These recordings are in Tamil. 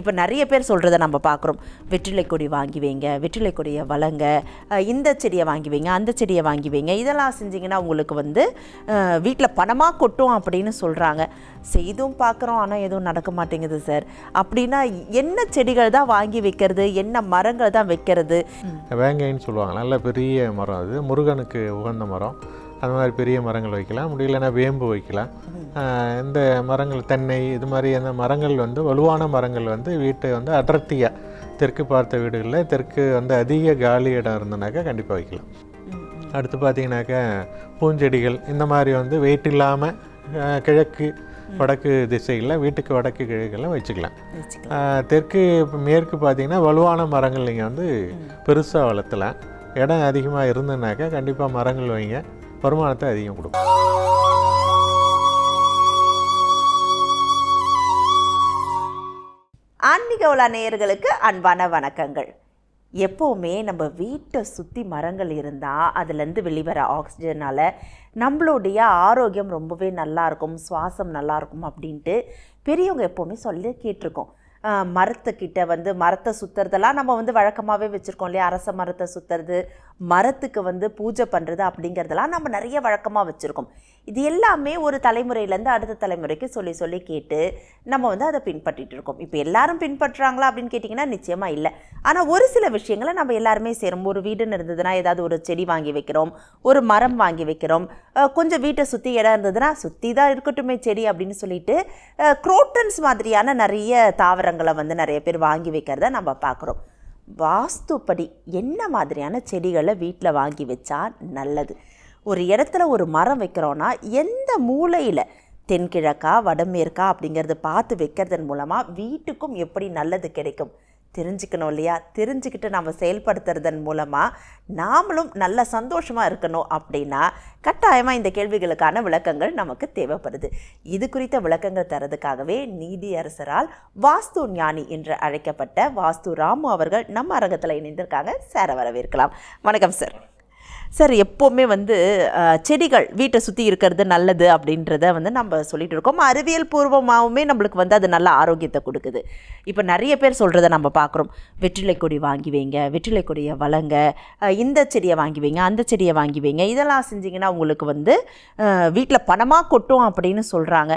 இப்போ நிறைய பேர் சொல்கிறத நம்ம பார்க்குறோம். வெற்றிலை கொடி வாங்கி வைங்க வெற்றிலை கொடியை வளங்க இந்த செடியை வாங்கி வைங்க அந்த செடியை வாங்கி வைங்க. இதெல்லாம் செஞ்சிங்கன்னா உங்களுக்கு வந்து வீட்டில் பணமாக கொட்டும் அப்படின்னு சொல்கிறாங்க செய்தும் பார்க்குறோம் ஆனால் எதுவும் நடக்க மாட்டேங்குது சார். அப்படின்னா என்ன செடிகள் தான் வாங்கி வைக்கிறது? என்ன மரங்கள் தான் வைக்கிறது? வேங்கைன்னு சொல்லுவாங்க. நல்ல பெரிய மரம் அது. முருகனுக்கு உகந்த மரம். அது மாதிரி பெரிய மரங்கள் வைக்கலாம். முடியலன்னா வேம்பு வைக்கலாம். இந்த மரங்கள் தென்னை இது மாதிரி அந்த மரங்கள் வந்து வலுவான மரங்கள் வந்து வீட்டை வந்து அடர்த்தியாக தெற்கு பார்த்த வீடுகளில் தெற்கு வந்து அதிக காலி இடம் இருந்தனாக்கா கண்டிப்பாக வைக்கலாம். அடுத்து பார்த்தீங்கன்னாக்கா பூஞ்செடிகள் இந்த மாதிரி வந்து வெயிட் இல்லாமல் கிழக்கு வடக்கு திசைகளில் வீட்டுக்கு வடக்கு கிழக்கெல்லாம் வச்சுக்கலாம். தெற்கு மேற்கு பார்த்தீங்கன்னா வலுவான மரங்கள் நீங்கள் வந்து பெருசாக வளர்த்தலாம். இடம் அதிகமாக இருந்ததுனாக்கா கண்டிப்பாக மரங்கள் வைங்க. வருமானத்தை அதிகம் கொடுக்கும். ஆன்மீக உலா நேயர்களுக்கு அன்பான வணக்கங்கள். எப்போவுமே நம்ம வீட்டை சுற்றி மரங்கள் இருந்தால் அதுலேருந்து வெளிவர ஆக்சிஜனால் நம்மளுடைய ஆரோக்கியம் ரொம்பவே நல்லாயிருக்கும் சுவாசம் நல்லாயிருக்கும் அப்படின்ட்டு பெரியவங்க எப்போவுமே சொல்லி கேட்டிருக்கோம். மரத்துக்கிட்ட வந்து மரத்தை சுற்றுறதெல்லாம் நம்ம வந்து வழக்கமாகவே வச்சுருக்கோம் இல்லையா? அரச மரத்தை சுற்றுறது மரத்துக்கு வந்து பூஜை பண்ணுறது அப்படிங்கிறதெல்லாம் நம்ம நிறைய வழக்கமாக வச்சுருக்கோம். இது எல்லாமே ஒரு தலைமுறையிலேருந்து அடுத்த தலைமுறைக்கு சொல்லி சொல்லி கேட்டு நம்ம வந்து அதை பின்பற்றிட்டு இருக்கோம். இப்போ எல்லாரும் பின்பற்றுறாங்களா அப்படின்னு கேட்டிங்கன்னா நிச்சயமாக இல்லை. ஆனால் ஒரு சில விஷயங்களை நம்ம எல்லாருமே சேரும். ஒரு வீடுன்னு இருந்ததுன்னா ஏதாவது ஒரு செடி வாங்கி வைக்கிறோம் ஒரு மரம் வாங்கி வைக்கிறோம் கொஞ்சம் வீட்டை சுற்றி இடம் இருந்ததுன்னா சுற்றி தான் இருக்கட்டுமே செடி அப்படின்னு சொல்லிட்டு குரோட்டன்ஸ் மாதிரியான நிறைய தாவரங்களை வந்து நிறைய பேர் வாங்கி வைக்கிறத நம்ம பார்க்குறோம். வாஸ்துப்படி என்ன மாதிரியான செடிகளை வீட்டில் வாங்கி வச்சா நல்லது? ஒரு இடத்துல ஒரு மரம் வைக்கிறோன்னா எந்த மூலையில் தென்கிழக்கா வடமேற்கா அப்படிங்கிறது பார்த்து வைக்கிறதன் மூலமாக வீட்டுக்கும் எப்படி நல்லது கிடைக்கும்? தெரிஞ்சுக்கணும் இல்லையா? தெரிஞ்சுக்கிட்டு நம்ம செயல்படுத்துறதன் மூலமாக நாமளும் நல்ல சந்தோஷமாக இருக்கணும் அப்படின்னா கட்டாயமாக இந்த கேள்விகளுக்கான விளக்கங்கள் நமக்கு தேவைப்படுது. இது குறித்த விளக்கங்கள் தரதுக்காகவே நீதி அரசரால் வாஸ்து ஞானி என்று அழைக்கப்பட்ட வாஸ்து ராமு அவர்கள் நம்ம அரங்கத்தில் இணைந்திருக்காங்க. சார வரவேற்கலாம். வணக்கம் சார். சார் எப்போவுமே வந்து செடிகள் வீட்டை சுற்றி இருக்கிறது நல்லது அப்படின்றத வந்து நம்ம சொல்லிட்டு இருக்கோம். அறிவியல் பூர்வமாகவுமே நம்மளுக்கு வந்து அது நல்ல ஆரோக்கியத்தை கொடுக்குது. இப்போ நிறைய பேர் சொல்கிறத நம்ம பார்க்குறோம். வெற்றிலை கொடி வாங்கி வைங்க வெற்றிலை கொடியை வளங்க இந்த செடியை வாங்கி வைங்க அந்த செடியை வாங்கி வைங்க. இதெல்லாம் செஞ்சிங்கன்னா உங்களுக்கு வந்து வீட்டில் பணமாக கொட்டும் அப்படின்னு சொல்கிறாங்க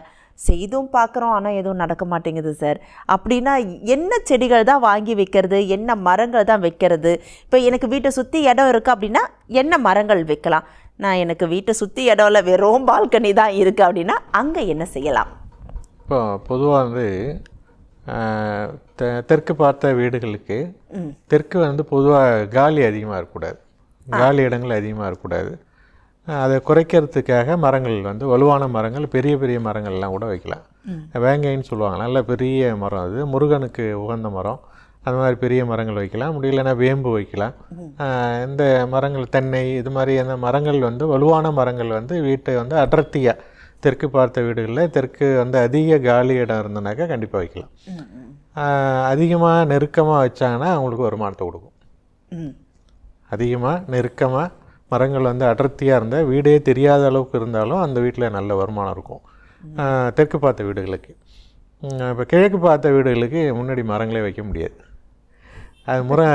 செய்தும் பார்க்குறோம் ஆனால் எதுவும் நடக்க மாட்டேங்குது சார். அப்படின்னா என்ன செடிகள் தான் வாங்கி வைக்கிறது? என்ன மரங்கள் தான் வைக்கிறது? இப்போ எனக்கு வீட்டை சுற்றி இடம் இருக்குது அப்படின்னா என்ன மரங்கள் வைக்கலாம்? நான் எனக்கு வீட்டை சுற்றி இடம் இல்லை வெறும் பால்கனி தான் இருக்குது அப்படின்னா அங்கே என்ன செய்யலாம்? இப்போ பொதுவாக வந்து தெற்கு பார்த்த வீடுகளுக்கு தெற்கு வந்து பொதுவாக காலி அதிகமாக இருக்கக்கூடாது. காலி இடங்கள் அதிகமாக இருக்கக்கூடாது. அதை குறைக்கிறதுக்காக மரங்கள் வந்து வலுவான மரங்கள் பெரிய பெரிய மரங்கள்லாம் கூட வைக்கலாம். வேங்கைன்னு சொல்லுவாங்க நல்ல பெரிய மரம் அது. முருகனுக்கு உகந்த மரம். அது மாதிரி பெரிய மரங்கள் வைக்கலாம். முடியலன்னா வேம்பு வைக்கலாம். இந்த மரங்கள் தென்னை இது மாதிரி அந்த மரங்கள் வந்து வலுவான மரங்கள் வந்து வீட்டை வந்து அடர்த்தியாக தெற்கு பார்த்த வீடுகளில் தெற்கு வந்து அதிக காலி இடம் இருந்தனாக்கா கண்டிப்பாக வைக்கலாம். அதிகமாக நெருக்கமாக வச்சாங்கன்னா அவங்களுக்கு வருமானத்தை கொடுக்கும். அதிகமாக நெருக்கமாக மரங்கள் வந்து அடர்த்தியாக இருந்தால் வீடே தெரியாத அளவுக்கு இருந்தாலும் அந்த வீட்டில் நல்ல வருமானம் இருக்கும். தெற்கு பார்த்த வீடுகளுக்கு. இப்போ கிழக்கு பார்த்த வீடுகளுக்கு முன்னாடி மரங்களே வைக்க முடியாது. அது முறை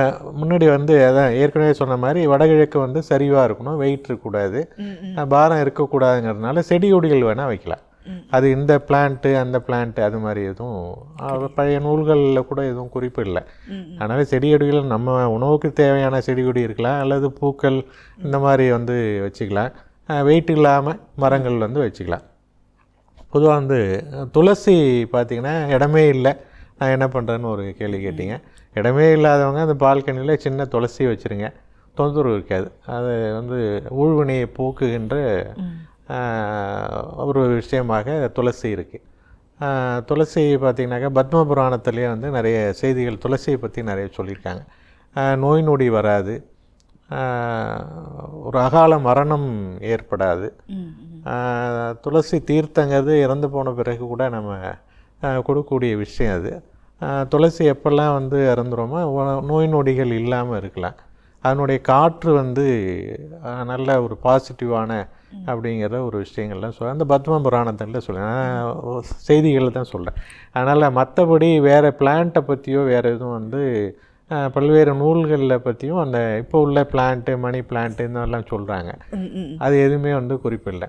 முன்னாடி வந்து அதான் ஏற்கனவே சொன்ன மாதிரி வடகிழக்கு வந்து சரிவாக இருக்கணும் வெயிட் இருக்கக்கூடாது. பாரம் இருக்கக்கூடாதுங்கிறதுனால செடி கொடிகள் வேணால் வைக்கலாம். அது இந்த பிளான்ட்டு அந்த பிளான்ட்டு அது மாதிரி எதுவும் பழைய நூல்களில் கூட எதுவும் குறிப்பு இல்லை அதனால் செடி கொடிகள் நம்ம உணவுக்கு தேவையான செடி கொடி இருக்கலாம் அல்லது பூக்கள் இந்த மாதிரி வந்து வச்சுக்கலாம். வெயிட் இல்லாமல் மரங்கள் வந்து வச்சுக்கலாம். பொதுவாக வந்து துளசி பார்த்திங்கன்னா இடமே இல்லை. நான் என்ன பண்ணுறேன்னு ஒரு கேள்வி கேட்டீங்க. இடமே இல்லாதவங்க அந்த பால்கனியில் சின்ன துளசி வச்சுருங்க. தொந்தரவு இருக்காது. அது வந்து ஊழ்வினையை போக்குகின்ற ஒரு விஷயமாக துளசி இருக்குது துளசி பார்த்திங்கனாக்கா பத்ம புராணத்துலேயே வந்து நிறைய செய்திகள் துளசியை பற்றி நிறைய சொல்லியிருக்காங்க. நோய் நொடி வராது. ஒரு அகால மரணம் ஏற்படாது. துளசி தீர்த்தங்கிறது இறந்து போன பிறகு கூட நம்ம கொடுக்கக்கூடிய விஷயம் அது. துளசி எப்பெல்லாம் வந்து இறந்துருமோ நோய் நொடிகள் இல்லாமல் இருக்கலாம். அதனுடைய காற்று வந்து நல்ல ஒரு பாசிட்டிவான அப்படிங்கிற ஒரு விஷயங்கள்லாம் சொல்ல அந்த பத்ம புராணத்தில் சொல்லுவேன் செய்திகளில் தான் சொல்கிறேன் அதனால் மற்றபடி வேறு பிளான்ட்டை பற்றியோ வேறு எதுவும் வந்து பல்வேறு நூல்களில் பற்றியும் அந்த இப்போ உள்ள பிளான்ட்டு மணி பிளான்ட்டு இந்த மாதிரிலாம் சொல்கிறாங்க. அது எதுவுமே வந்து குறிப்பில்லை.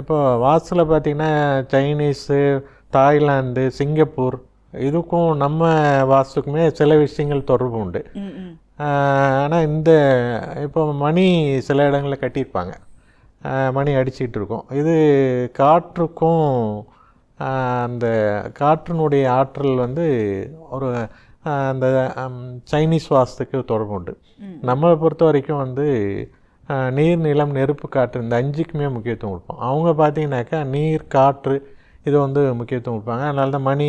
இப்போ வாஸ்துல பார்த்தீங்கன்னா சைனீஸு தாய்லாந்து சிங்கப்பூர் இதுக்கும் நம்ம வாஸ்துக்குமே சில விஷயங்கள் தொடர்பு உண்டு. ஆனால் இந்த இப்போ மணி சில இடங்களில் கட்டியிருப்பாங்க. மணி அடிச்சிட்டு இருக்கும் இது காற்றுக்கும் அந்த காற்றினுடைய ஆற்றல் வந்து ஒரு அந்த சைனீஸ் வாஸ்துக்கு தொடர்பு உண்டு. நம்மளை பொறுத்த வரைக்கும் வந்து நீர் நிலம் நெருப்பு காற்று இந்த அஞ்சுக்குமே முக்கியத்துவம் கொடுப்போம். அவங்க பார்த்தீங்கன்னாக்கா நீர் காற்று இது வந்து முக்கியத்துவம் கொடுப்பாங்க. அதனால தான் மணி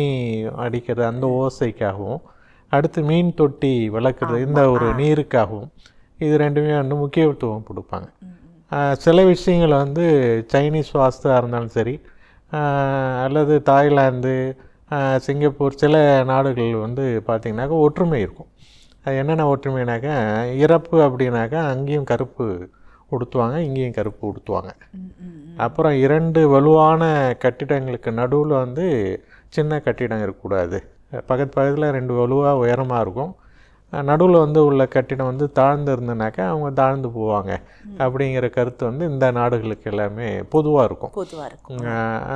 அடிக்கிறது அந்த ஓசைக்காகவும் அடுத்து மீன் தொட்டி வளர்க்குறது இந்த ஒரு நீருக்காகவும் இது ரெண்டுமே வந்து முக்கியத்துவம் கொடுப்பாங்க. சில விஷயங்கள் வந்து சைனீஸ் வாஸ்துவாக இருந்தாலும் சரி அல்லது தாய்லாந்து சிங்கப்பூர் சில நாடுகள் வந்து பார்த்திங்கனாக்கா ஒற்றுமை இருக்கும். அது என்னென்ன ஒற்றுமைனாக்கா இறப்பு அப்படின்னாக்கா அங்கேயும் கருப்பு உடுத்துவாங்க இங்கேயும் கருப்பு உடுத்துவாங்க. அப்புறம் இரண்டு வலுவான கட்டிடங்களுக்கு நடுவில் வந்து சின்ன கட்டிடம் இருக்கக்கூடாது. பக்கத்து பக்கத்தில் ரெண்டு வலுவாக உயரமாக இருக்கும். நடுவில் வந்து உள்ள கட்டிடம் வந்து தாழ்ந்து இருந்தனாக்கா அவங்க தாழ்ந்து போவாங்க. அப்படிங்கிற கருத்து வந்து இந்த நாடுகளுக்கு எல்லாமே பொதுவாக இருக்கும்.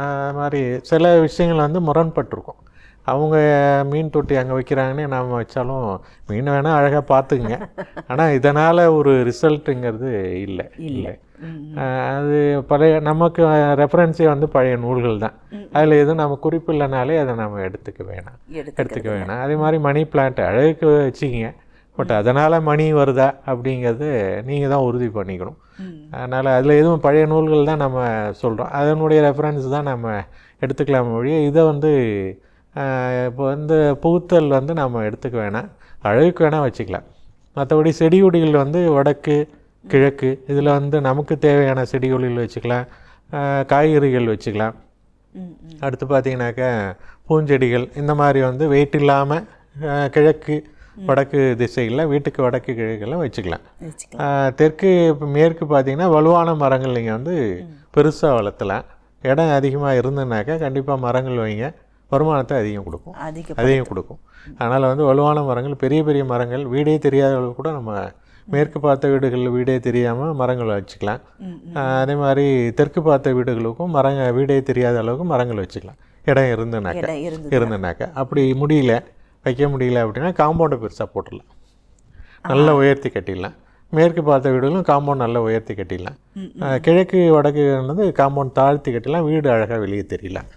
அது மாதிரி சில விஷயங்கள் வந்து முரண்பட்டிருக்கும். அவங்க மீன் தொட்டி அங்கே வைக்கிறாங்கன்னு நாம் வச்சாலும் மீன் வேணால் அழகாக பார்த்துக்குங்க. ஆனால் இதனால் ஒரு ரிசல்ட்டுங்கிறது இல்லை. இல்லை. அது பழைய நமக்கு ரெஃபரன்ஸே வந்து பழைய நூல்கள் தான் அதில் எதுவும் நம்ம குறிப்பு இல்லைனாலே அதை நம்ம எடுத்துக்க வேணாம். எடுத்து எடுத்துக்க வேணாம். அதே மாதிரி மணி பிளான்ட் அழகுக்கு வச்சுக்கிங்க. பட் அதனால் மணி வருதா அப்படிங்கிறது நீங்கள் தான் உறுதி பண்ணிக்கணும். அதனால் அதில் எதுவும் பழைய நூல்கள் தான் நம்ம சொல்கிறோம் அதனுடைய ரெஃபரன்ஸ் தான் நம்ம எடுத்துக்கலாம் மொழிய இதை வந்து இப்போ வந்து புகுத்தல் வந்து நம்ம எடுத்துக்க வேணாம். அழகுக்கு வேணால் வச்சுக்கலாம். மற்றபடி செடி கொடிகள் வந்து வடக்கு கிழக்கு இதில் வந்து நமக்கு தேவையான செடி கொடிகள் வச்சுக்கலாம் காய்கறிகள் வச்சுக்கலாம். அடுத்து பார்த்தீங்கன்னாக்கா பூஞ்செடிகள் இந்த மாதிரி வந்து வெயிட் இல்லாமல் கிழக்கு வடக்கு திசைகளில் வீட்டுக்கு வடக்கு கிழக்கெல்லாம் வச்சுக்கலாம். தெற்கு இப்ப மேற்கு பார்த்தீங்கன்னா வலுவான மரங்கள் நீங்கள் வந்து பெருசாக வளர்த்தலாம். இடம் அதிகமாக இருந்ததுனாக்கா கண்டிப்பாக மரங்கள் வைங்க. வருமானத்தை அதிகம் கொடுக்கும். அதிக அதிகம் கொடுக்கும். அதனால் வந்து வலுவான மரங்கள் பெரிய பெரிய மரங்கள் வீடே தெரியாத அளவுக்கு கூட நம்ம மேற்கு பார்த்த வீடுகள் வீடே தெரியாமல் மரங்கள் வச்சுக்கலாம். அதே மாதிரி தெற்கு பார்த்த வீடுகளுக்கும் மரங்க வீடே தெரியாத அளவுக்கு மரங்கள் வச்சுக்கலாம். இடம் இருந்துனாக்கா. இருந்துனாக்கா. அப்படி முடியல வைக்க முடியல அப்படின்னா காம்பவுண்டை பெருசாக போட்டுடலாம். நல்லா உயர்த்தி கட்டிடலாம். மேற்கு பார்த்த வீடுகளும் காம்பவுண்ட் நல்லா உயர்த்தி கட்டிடலாம். கிழக்கு வடக்கு வந்து காம்பவுண்ட் தாழ்த்தி கட்டிடலாம் வீடு அழகாக வெளியே தெரியலாம்.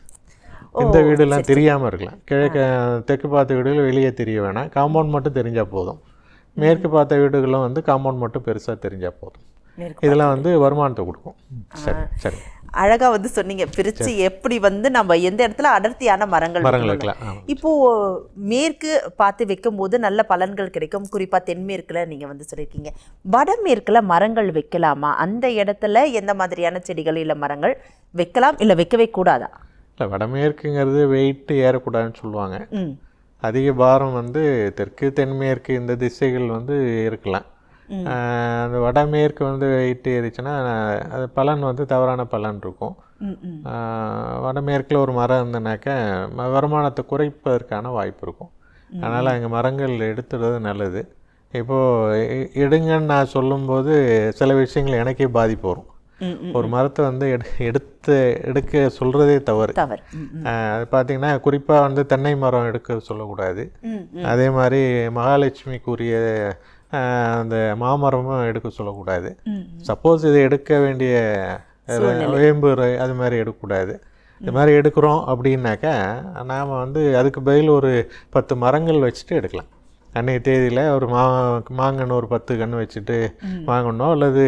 இந்த வீடெல்லாம் தெரியாமல் இருக்கலாம். கிழக்கு தெற்கு பார்த்த வீடுகள் வெளியே தெரிய வேணாம். காம்பவுண்ட் மட்டும் தெரிஞ்சால் போதும். மேற்கு பார்த்த வீடுகளும் வந்து காம்பவுண்ட் மட்டும் பெருசாக தெரிஞ்சால் போதும். இதெல்லாம் வந்து வருமானத்தை கொடுக்கும். சரி சரி. அழகா வந்து சொன்னீங்க. பிரிச்சு எப்படி வந்து நம்ம எந்த இடத்துல அடர்த்தியான மரங்கள் மரங்கள் வைக்கணும்னு. வைக்கலாம். ஆமாம் இப்போ மேற்கு பார்த்து வைக்கும்போது நல்ல பலன்கள் கிடைக்கும். குறிப்பா தென்மேற்குல நீங்க வந்து சொல்லியிருக்கீங்க. வடமேற்குல மரங்கள் வைக்கலாமா? அந்த இடத்துல எந்த மாதிரியான செடிகள் இல்ல மரங்கள் வைக்கலாம் இல்ல வைக்கவே கூடாதா? இல்லை வடமேற்குங்கிறது வெயிட் ஏறக்கூடாதுன்னு சொல்லுவாங்க. அதிக பாரம் வந்து தெற்கு தென்மேற்கு இந்த திசைகள் வந்து இருக்கலாம். அந்த வடமேற்கு வந்து வெயிட் ஏறிச்சுன்னா அது பலன் வந்து தவறான பலன் இருக்கும். வடமேற்கில் ஒரு மரம் இருந்தனாக்கா வருமானத்தை குறைப்பதற்கான வாய்ப்பு இருக்கும். அதனால் அங்கே மரங்கள் எடுத்துடுறது நல்லது. இப்போது எடுங்கன்னு நான் சொல்லும்போது சில விஷயங்கள் எனக்கே பாதிப்பு வரும். ஒரு மரத்தை வந்து எடு எடுத்து எடுக்க சொல்கிறதே தவறு. அது பார்த்தீங்கன்னா குறிப்பாக வந்து தென்னை மரம் எடுக்க சொல்லக்கூடாது. அதே மாதிரி மகாலட்சுமிக்குரிய அந்த மாமரமும் எடுக்க சொல்லக்கூடாது. சப்போஸ் இதை எடுக்க வேண்டிய வேம்பு அது மாதிரி எடுக்கக்கூடாது. இது மாதிரி எடுக்கிறோம் அப்படின்னாக்கா நாம் வந்து அதுக்கு பதில் ஒரு பத்து மரங்கள் வச்சுட்டு எடுக்கலாம். அன்னைய தேதியில் ஒரு மா மாங்கன்று ஒரு பத்து கன்று வச்சுட்டு வாங்கணும் அல்லது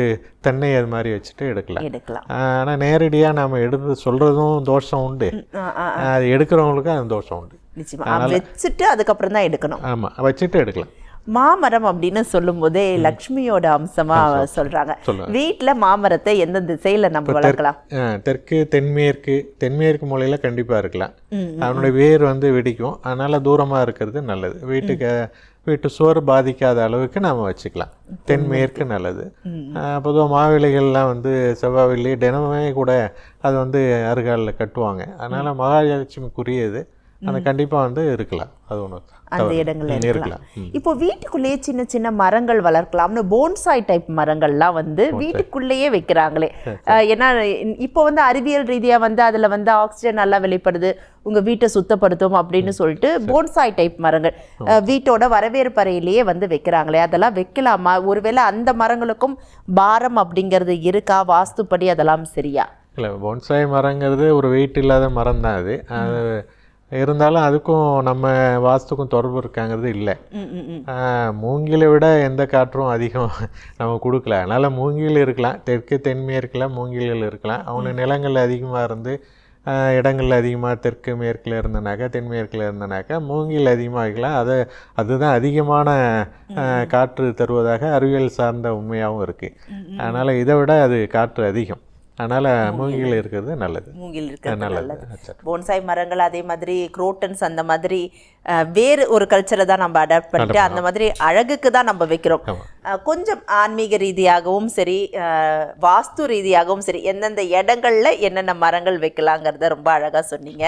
தென்னை அது மாதிரி வச்சுட்டு எடுக்கலாம். எடுக்கலாம். ஆனால் நேரடியாக நாம் எடுத்து சொல்கிறதும் தோஷம் உண்டு. அது எடுக்கிறவங்களுக்கும் அது தோஷம் உண்டு. வச்சுட்டு அதுக்கப்புறம் தான் எடுக்கணும். ஆமாம் வச்சுட்டு எடுக்கலாம். மாமரம் அப்படின்னு சொல்லும் போதே லக்ஷ்மியோட அம்சமா சொல்றாங்க. வீட்ல மாமரத்தை எந்த திசையில நம்ம வளர்க்கலாம்? தெற்கு தென்மேற்கு தென்மேற்கு மூலையில் கண்டிப்பாக இருக்கலாம். அதனுடைய வேர் வந்து வெடிக்கும். அதனால் தூரமாக இருக்கிறது நல்லது. வீட்டுக்கு வீட்டு சுவர் பாதிக்காத அளவுக்கு நாம் வச்சுக்கலாம். தென்மேற்கு. நல்லது. பொதுவாக மாவிலைகள்லாம் வந்து செவ்வாய் வெள்ளி தினமுமே கூட அது வந்து அருகாலில் கட்டுவாங்க. அதனால் மகாலட்சுமிக்குரியது அது கண்டிப்பாக வந்து இருக்கலாம். அது ஒன்று அந்த இடங்கள்ல இருக்கலாம். இப்போ வீட்டுக்குள்ளேயே சின்ன சின்ன மரங்கள் வளர்க்கலாம்னு போன்சாய் டைப் மரங்கள்லாம் வந்து வீட்டுக்குள்ளேயே வைக்கிறாங்களே. ஏன்னா இப்போ வந்து அறிவியல் ரீதியா வந்து அதுல வந்து ஆக்சிஜன் நல்லா வெளிப்படுது உங்க வீட்டை சுத்தப்படுத்தும் அப்படின்னு சொல்லிட்டு போன்சாய் டைப் மரங்கள் வீட்டோட வரவேற்பறையிலேயே வந்து வைக்கிறாங்களே. அதெல்லாம் வைக்கலாமா? ஒருவேளை அந்த மரங்களுக்கும் பாரம் அப்படிங்கிறது இருக்கா? வாஸ்துப்படி அதெல்லாம் சரியா? இல்லை பொன்சாய் மரங்கிறது ஒரு வெயிட் இல்லாத மரம் தான் அது இருந்தாலும் அதுக்கும் நம்ம வாஸ்துக்கும் தொடர்பு இருக்காங்கிறது இல்லை. மூங்கிலை விட எந்த காற்றும் அதிகம் நம்ம கொடுக்கல. அதனால் மூங்கில் இருக்கலாம். தெற்கு தென்மேற்கில் மூங்கில்கள் இருக்கலாம். அவங்க நிலங்கள் அதிகமாக இருந்து இடங்கள் அதிகமாக தெற்கு மேற்கில் இருந்தனாக்கா தென்மேற்கில் இருந்தனாக்கா மூங்கில் அதிகமாக வைக்கலாம் அது அதுதான் அதிகமான காற்று தருவதாக அறிவியல் சார்ந்த உண்மையாகவும் இருக்குது அதனால் இதை விட அது காற்று அதிகம். அதனால் மூங்கில். இருக்கிறது நல்லது. மூங்கில் இருக்கிறது நல்லது. போன்சாய் மரங்கள் அதே மாதிரி குரோட்டன்ஸ் அந்த மாதிரி வேறு ஒரு கல்ச்சரை தான் நம்ம அடாப்ட் பண்ணிட்டு அந்த மாதிரி அழகுக்கு தான் நம்ம வைக்கிறோம். கொஞ்சம் ஆன்மீக ரீதியாகவும் சரி வாஸ்து ரீதியாகவும் சரி எந்தெந்த இடங்கள்ல என்னென்ன மரங்கள் வைக்கலாங்கிறத ரொம்ப அழகா சொன்னீங்க.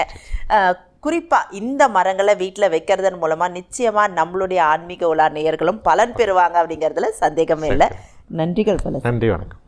அஹ், குறிப்பா இந்த மரங்களை வீட்டில் வைக்கிறதன் மூலமா நிச்சயமா நம்மளுடைய ஆன்மீக உலா நேயர்களும் பலன் பெறுவாங்க அப்படிங்கிறதுல சந்தேகமே இல்லை. நன்றிகள் பல. நன்றி வணக்கம்.